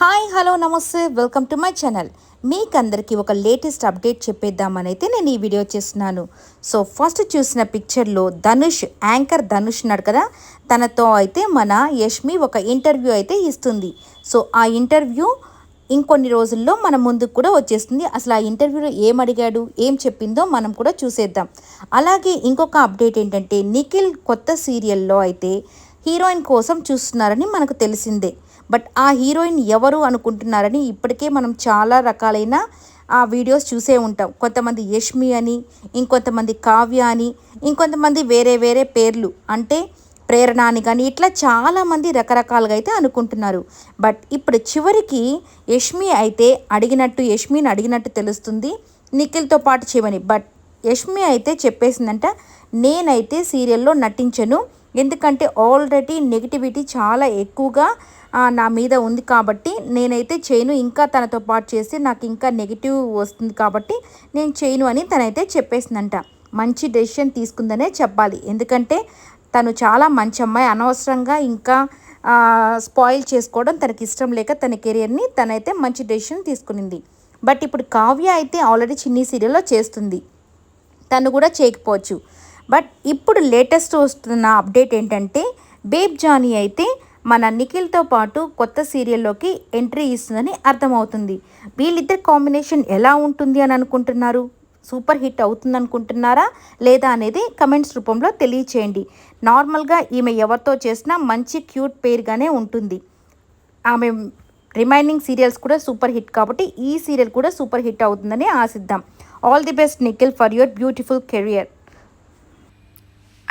Hi hello నమస్తే welcome to my channel. మీకందరికీ ఒక లేటెస్ట్ అప్డేట్ చెప్పేద్దామని అయితే నేను ఈ వీడియో చేస్తున్నాను. సో ఫస్ట్ చూసిన పిక్చర్లో ధనుష్ యాంకర్ ధనుష్ ఉన్నాడు కదా? తనతో అయితే మన యష్మి ఒక ఇంటర్వ్యూ అయితే ఇస్తుంది. సో ఆ ఇంటర్వ్యూ ఇంకొన్ని రోజుల్లో మన ముందుకు కూడా వచ్చేస్తుంది. అసలు ఆ ఇంటర్వ్యూలో ఏం అడిగాడు ఏం చెప్పిందో మనం కూడా చూసేద్దాం. అలాగే ఇంకొక అప్డేట్ ఏంటంటే నిఖిల్ కొత్త సీరియల్లో అయితే హీరోయిన్ కోసం చూస్తున్నారని మనకు తెలిసిందే. బట్ ఆ హీరోయిన్ ఎవరు అనుకుంటున్నారని ఇప్పటికే మనం చాలా రకాలైన ఆ వీడియోస్ చూసే ఉంటాం. కొంతమంది యష్మి అని ఇంకొంతమంది కావ్య అని ఇంకొంతమంది వేరే వేరే పేర్లు. అంటే ప్రేరణ అని కానీ ఇట్లా చాలామంది రకరకాలుగా అయితే అనుకుంటున్నారు. బట్ ఇప్పుడు చివరికి యష్మి అయితే అడిగినట్టు యష్మిని అడిగినట్టు తెలుస్తుంది నిఖిల్తో పాటు చేయమని బట్ యష్మి అయితే చెప్పేసిందంట నేనైతే సీరియల్లో నటించను ఎందుకంటే ఆల్రెడీ నెగిటివిటీ చాలా ఎక్కువగా నా మీద ఉంది కాబట్టి నేనైతే చేయను. ఇంకా తనతో పాటు చేస్తే నాకు ఇంకా నెగిటివ్ వస్తుంది కాబట్టి నేను చేయను అని తనైతే చెప్పేసిందంట. మంచి డెసిషన్ తీసుకుందనే చెప్పాలి. ఎందుకంటే తను చాలా మంచి అమ్మాయి. అనవసరంగా ఇంకా స్పాయిల్ చేసుకోవడం తనకి ఇష్టం లేక తన కెరియర్ని తనైతే మంచి డెసిషన్ తీసుకునింది. బట్ ఇప్పుడు కావ్య అయితే ఆల్రెడీ చిన్ని సీరియల్లో చేస్తుంది. తను కూడా చేయకపోవచ్చు. బట్ ఇప్పుడు లేటెస్ట్ వస్తున్న అప్డేట్ ఏంటంటే బేబ్ జానీ అయితే మన నిఖిల్తో పాటు కొత్త సీరియల్లోకి ఎంట్రీ ఇస్తుందని అర్థమవుతుంది. వీళ్ళిద్దరి కాంబినేషన్ ఎలా ఉంటుంది అని అనుకుంటున్నారు? సూపర్ హిట్ అవుతుంది అనుకుంటున్నారా లేదా అనేది కమెంట్స్ రూపంలో తెలియచేయండి. నార్మల్గా ఈమె ఎవరితో చేసినా మంచి క్యూట్ పేరుగానే ఉంటుంది. ఆమె రిమైనింగ్ సీరియల్స్ కూడా సూపర్ హిట్ కాబట్టి ఈ సీరియల్ కూడా సూపర్ హిట్ అవుతుందని ఆశిద్దాం. All the best Nikhil for your beautiful career.